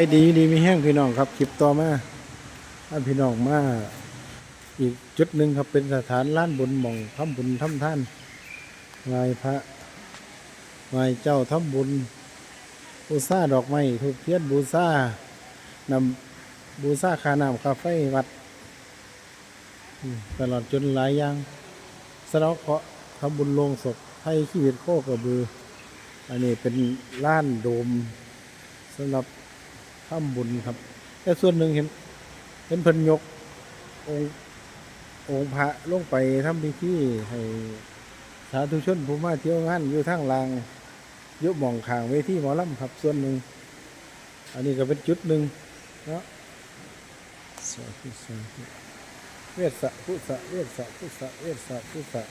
ไอ้ดีดีมีแห้งพี่น้องครับคลิปต่อมาถ้าพี่น้องมาอีกจุดหนึ่งครับเป็นสถานล้านบุญหม่องทำบุญทำท่านไหว้พระไหว้เจ้าทำบุญ บูชาดอกไม้ทูบเทียนบูชานำบูชาคาน้ำคาไฟวัด ตลอดจนหลายอย่างสะเดาะเคาะทำบุญโลงศพให้ชีวิตโคกระบือ อันนี้เป็นล้านโดมสำหรับ ทำบุญครับ แต่ส่วนหนึ่งเห็น เห็นเพิ่นยก องค์องค์พระลงไปทำพิธีให้สาธุชนผู้มาเที่ยวงานอยู่ทางลางยุบมองขางเวทีหมอลำครับส่วนหนึ่ง อันนี้ก็เป็นจุดหนึ่งเนาะสาธุสาธุเวสสะพุสะเวสสะพุสะเวสสะพุสะ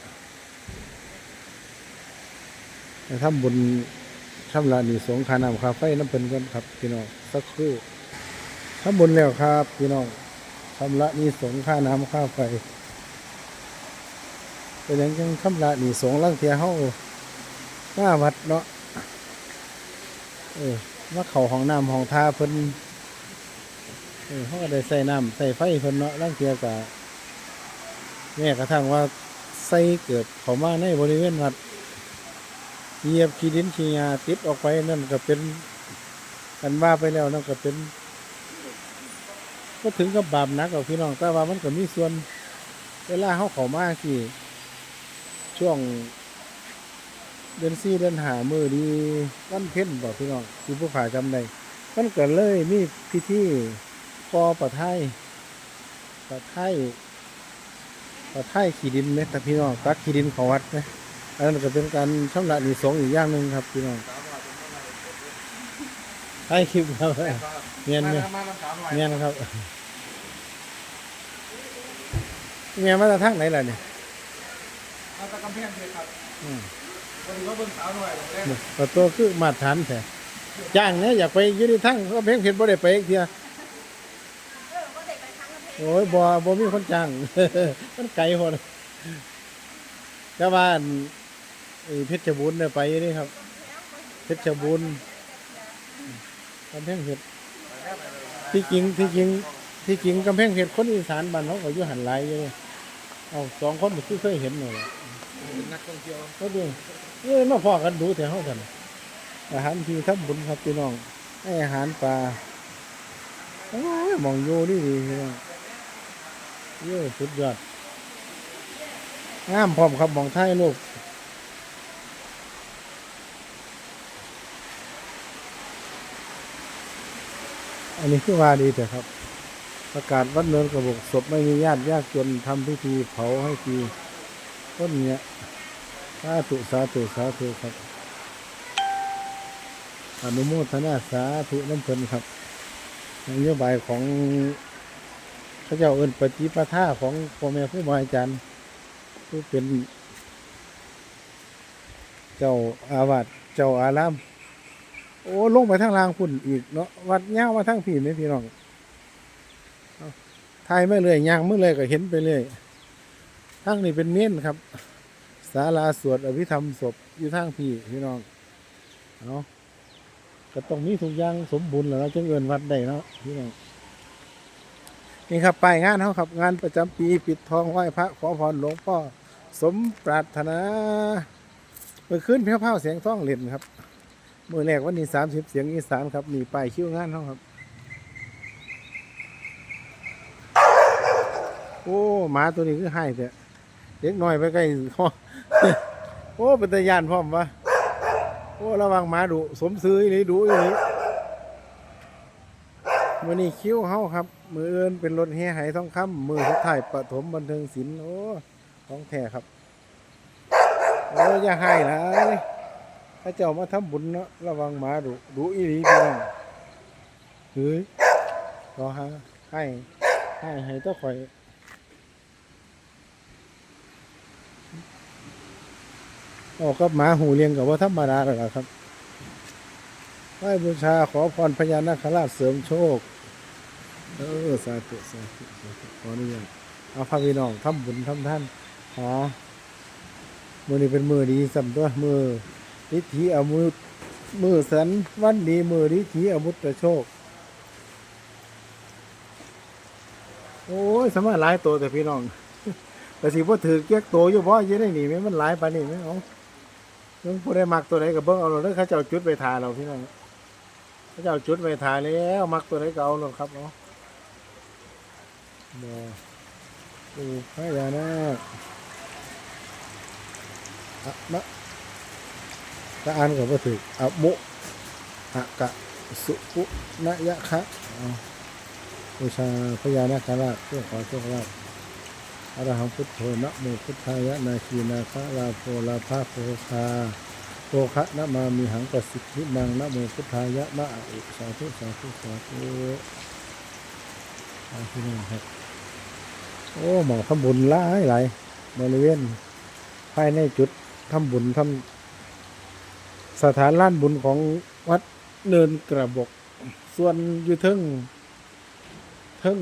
ทำบุญ ชำระหนี้สงฆ์คาน้ำคาไฟน้ำเพิ่นกันครับพี่น้องสักครู่ทำบุญแล้วครับพี่น้องชำระหนี้สงฆ์ค่าน้ำค่าไฟเป็นอย่างจังชำระหนี้สงฆ์ลังเทียเฮาหน้าวัดเนาะเออมาเขาห้องน้ำห้องท่าเพิ่นเออเขาก็ได้ใส่น้ำใส่ไฟเพิ่นเนาะลังเทียกะแม้กระทั่งว่าใส่เกิดเขามาในบริเวณวัด เหยียบขี้ดินขี้ยาติดออกไปนั่นก็เป็นกันว่าไปแล้วนั่นก็เป็น ก็ถึงกับบาปนักกับพี่น้องแต่ว่ามันก็มีส่วนเวลาเขาเขามาที่ช่วงเดือนสี่เดือนหามือดีวันเพ็ญบอกพี่น้องที่ผู้ขาจำได้มันก็เลยมีพิธีกอปะไทยปะไทยปะไทยขี้ดินไหมแต่พี่น้องตักขี้ดินเขาวัดไหม อันนั้นก็เป็นการชำระหนี้สงฆ์อีกอย่างหนึ่งครับพี่น้องให้คลิปครับเมียนเมียนเมียนครับเมียนมาจากทางไหนล่ะเนี่ยมาตะกำแพงเพชรครับอืมวันนี้ว่าเบิ่งสาวหน่อยแรกประตูคือมาตรฐานแท้จ้างเนี่ยอยากไปอยืนทั้งก็เพียงเพียนบ่ได้ไปอีกเทียโอ้ยบ่บ่มีคนจ้าง มันไกลพอนะแต่ว่าอันไอ้ เพชรบูรณ์เนี่ยไปนี่ครับ เพชรบูรณ์กำแพงเพชรที่จริงที่จริงที่จริงกำแพงเพชรคนอีสานบ้านเขาก็อยู่หันหลายอยู่เลยเอาสองคนที่เคยเห็นเลยนักท่องเที่ยวก็ดูเอ้ยมาพอกันดูแต่เขากันอาหารที่ทำบุญครับพี่น้องให้อาหารปลาโอ้ยหมองโยนี่ดีพี่น้องเยอะสุดยอดงามพร้อมครับหมองไทยลูก อันนี้คือว่าดีแต่ครับ ประกาศวัดเนินกระบอกศพไม่มีญาติยากจนทำพิธีเผาให้ฟรีต้นเนี้ยสาธุสาธุสาธุครับ อนุโมทนาสาธุน้ำเพลินครับนโยบายของพระเจ้าเอิญปฏิปทาของพ่อแม่ผู้บาอาจารย์ผู้เป็น เจ้าอาวาสเจ้าอาราม โอ้ลงไปทางล่างพุ่นอีกเนาะวัดย่างมาทางผีไหมพี่น้องเอาทายไม่เลยย่างเมื่อเลยก็เห็นไปเลยทางนี้เป็นเมียนครับศาลาสวดอภิธรรมศพอยู่ทางพี่พี่น้องเอาก็ต้องมีทุกอย่างสมบูรณ์แล้วเราจึงเอินวัดได้เนาะพี่น้องนี่ครับไปงานเขาครับงานประจำปีปิดทองไหว้พระขอพรหลวงพ่อสมปรารถนาเมื่อคืนเพี้ยวเผาเสียงท้องเล่นครับ มือแรกวันนี้สามสิบเสียงอีสานครับ มีป้ายคิ้วงานเขาครับ โอ้หมาตัวนี้คือให้แต่เด็กน้อยไปใกล้พ่อโอ้เป็นตายานพร้อมวะโอ้ระวังหมาดุสมซื้อนี่ดุอีนี่มือนี้คิ้วเฮาครับ มือเอินเป็นรถแห่ไหทองคำมือสุดท้ายปฐมบันเทิงศิลป์โอ้ของแท้ครับโอ้อย่าให้นะ ถ้าเจ้ามาทำบุญเนาะระวังหมาดุดุอีหลีพี่น้องเฮ้ยรอฮะให้ให้ให้ต้องคอยออกกับหมาหูเลี้ยงกับว่าธรรมดาแล้วล่ะครับไหว้บูชาขอพรพญานาคราชเสริมโชค เออสาธุสาธุสาธุขออนุญาตเอาพระพี่น้องทำบุญทำท่านหามือนี้เป็นมือดีสัมตัวมือ ฤทธิอมุตมือสันวันนี้มือฤทธิอมุตโชค โอ้ยสามารถหลายตัวแต่พี่น้องแต่สิพ่ถือเกี้ยกตัวอยู่เพราะยังได้หนีไหมมันหลายปนี่ไหมเอาเรื่องูได้มักตัวไหนกับเบิ้งเอาเราเรื่องเขาจะเอาจุดไปทาเราพี่น้องเขาจะเอาจุดไปทาแล้วมักตัวไหนก็เอาเราครับเนาะโอ้ปูพญานาคอะมา ถ้าอ่านก็บ่ถูกอะมุอะกะสุปุนะยะคะอาบูชาพญานาคราชเพื่อขอโชคลาภอรหังพุทโธนะโมพุทธายะนาคีนาคะลาโพลาภาโพคาโภคะนะมามีหังประสิทธิมังนะโมพุทธายะนะอุสาธุสาธุสาธุอาที่นี่ครับโอ้หมองทำบุญหลายหลายบริเวณภายในจุดทำบุญทำ สถานล้านบุญของวัดเนินกระบอกส่วนอยู่เทึงเทึง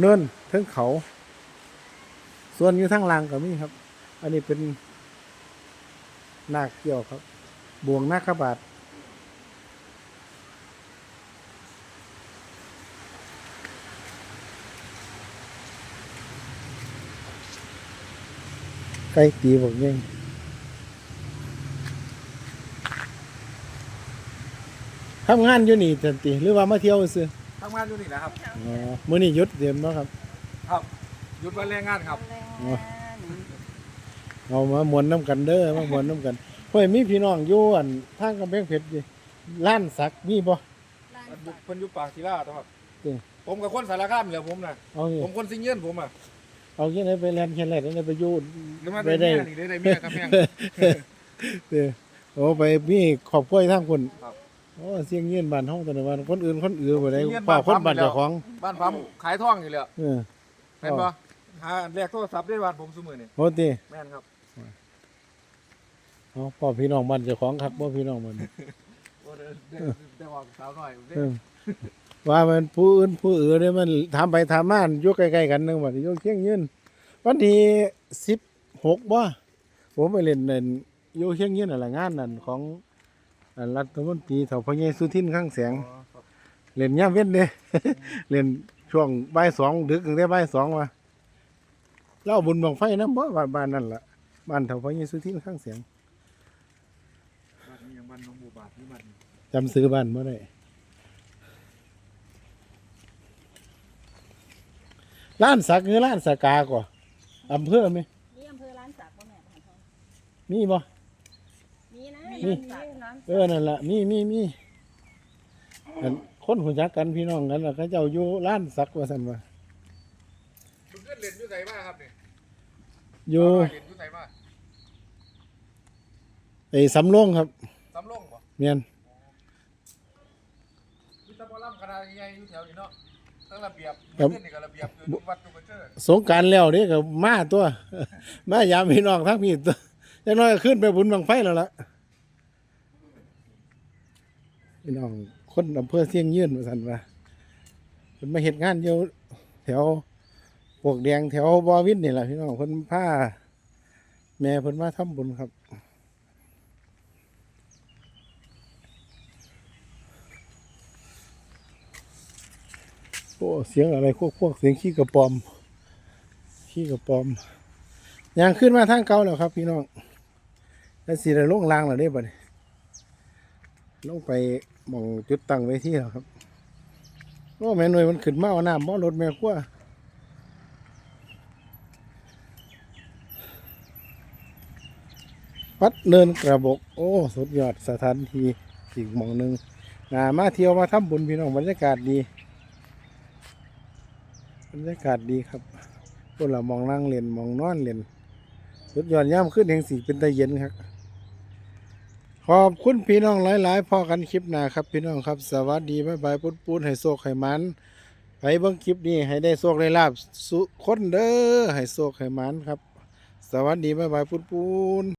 เนินเทึงเขา ส่วนอยู่ทางล่างก็มีครับ อันนี้เป็นนาคเกี่ยวครับ บ่วงนาคบาทไก่ตีบอกยัง ทำงานอยู่นี่จันติหรือว่ามาเที่ยวซื้อทำงานอยู่นี่นะครับ อ๋อมื้อนี้หยุดเดือนบ่ครับครับหยุดวันแรงงานครับอ๋อเอามามวนน้ำกันเด้อมามวนน้ำกันเพื่อมีพี่น้องอยู่อันทางกำแพงเพชรอยู่ร้านสักมีบ่มันอยู่เพิ่นอยู่ปากศิลาตัวครับจริง ผมกับคนสารคามเหลือผมนะเอาสิผมคนสิงเงินผมอะเอาที่ไหนไปแลนแค่ไหนได้ไปอยู่ หรือมาไปได้ได้เมียนี่ได้ได้เมียครับแม่งเด้อโอ้ไปมีขอบกล้วยทางคนครับ โอ้เสียงเงียนบ้านเฮาแต่ละวันคนอื่นคนอื่นบ่ได้เสียงเงียนเปล่าบ้านคนบ้านปั๊มไปแล้วเจ้าของบ้านผมขายท่องอยู่เลยเออเห็นปะหาแลกโทรศัพท์ได้บ้านผมซุมือนี่โอ้ติแม่นครับเอาพ่อพี่น้องบ้านเจ้าของครับบ่พี่น้องมันโอ้เดี๋ยวเดี๋ยวเดี๋ยวบอกสาวหน่อยเดี๋ยวเออว่ามันผู้อื่นผู้อื่นเนี่ยมันทำไปทำมาอยู่ใกล้ๆกันนึงบัดนี้อยู่เคียงยืนวันที่16บ่ผมไปเล่นนั่นอยู่เคียงยืนนั่นล่ะงานนั่นของอัน รัฐมนตรีเฒ่าพระเยซูทินข้างแสงอ๋อครับเล่นยามเว้นเด้ เล่นช่วงบ่ายสองดึกตั้งแต่บ่ายสองว่าเล่าบุญบังไฟนำบ่ว่าบ้านนั่นล่ะบ้านเฒ่าพระเยซูทินข้างแสงบ้านนี้ยังบ้านหน้องบัวบาทนี่บ้านนี้จำซื้อบ้านบ่ได้ร้านสักหรือร้านสกาก่ออำเภอไหมนี่อำเภอร้านสักบ่แม่บ้านทองมีบ่มี นะมีร้านสักร้านเออนั่นล่ะมีมีมีอันคนหูจักกันพี่น้องกันล่ะเขาเจ้าอยู่ร้านสักว่าซั่นว่าคุณเพื่อนเล่นอยู่ไหนมาครับนี่อยู่เล่นอยู่ไหนมาไอ้สำโรงครับสำโรงบ่เมียนมีตะบอลล่ำขนาดใหญ่อยู่แถวนี้เนาะทั้งระเบียบครับเพื่อนนี่ก็ระเบียบอยู่วัดจุกเจอสงกรารแล้วนี่ก็มาตัวมายามพี่น้องทั้งพี่ตัวจังน้อยก็ขึ้นไปบุญบังไฟแล้วล่ะ พี่น้องคนอำเภอเสียงยืนว่าซั่นว่าเพิ่นมาเฮ็ดงานอยู่แถวปวกแดงแถวบอวินนี่แหละพี่น้องเพิ่นพาแม่เพิ่นมาทำบุญครับ โอ้เสียงอะไรพวกพวกเสียงขี้กระปอม ขี้กระปอมยางขึ้นมาทางเก่าแล้วครับ พี่น้องแล้วสิได้ลงรางแล้วได้บ่เนี่ยลงไป มองจุดตั้งไว้ที่แล้วครับโอ้แม่หน่วยมันขึ้นมาเอาน้ำบ่รถแม่ขั้ววัดเนินกระบกโอ้ สุดยอดสถานที่อีกหมองหนึ่งนามาเที่ยวมาทำบุญพี่น้องบรรยากาศดี บรรยากาศดีครับพวกเรามองนั่งเล่นมองนอนเล่นสุดยอดย่ำขึ้นแห่งสีเป็นตะเย็นครับ ขอบคุณพี่น้องหลายๆพอกันคลิปหน้าครับพี่น้องครับ สวัสดีบ๊ายบายปุ้นปุ้นให้โชคให้มันไปเบิ่งคลิปนี้ให้ได้โชคได้ลาบสุคนเด้อให้โชคให้มันครับ สวัสดีบ๊ายบายปุ้นปุ้น